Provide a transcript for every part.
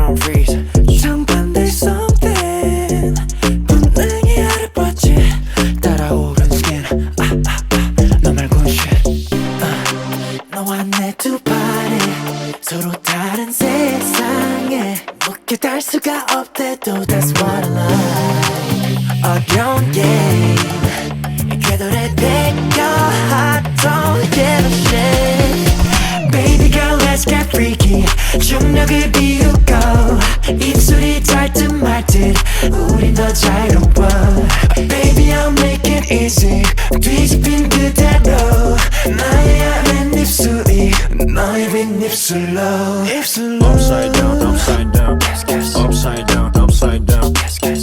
don't freeze 정반대 something 본능이 알아봤지 따라오는 skin 아, 아, 아, 너 말곤 shit uh. 너와 내 두 발이 서로 다른 세상에 묶여 달 수가 없대도 That's what I like 어려운 게임 궤도를 뺏겨 I don't give a shit Baby girl let's get freaky 중력을 비워 우린 더 자유로워 Baby I'll make it easy 뒤집힌 그대로 나의 맨입술이 너의 빈입술로 입술로 Upside down, upside down, upside down, upside down,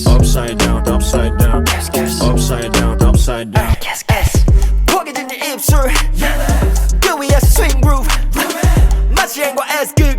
upside down, upside down, upside down, upside down. 포개진 네 입술 그 위에 swing groove 마치 행과 S극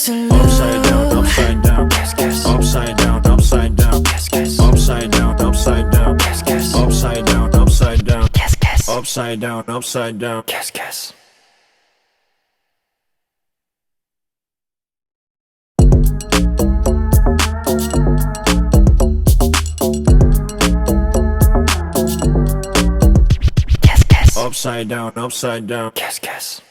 guess a. Upside down, upside down, guess, guess. Upside down, upside down, guess, guess. Upside down, upside down, guess, guess. Upside down, upside down, guess, guess. Upside down, upside down, guess, guess. Upside down, upside down. Guess, guess.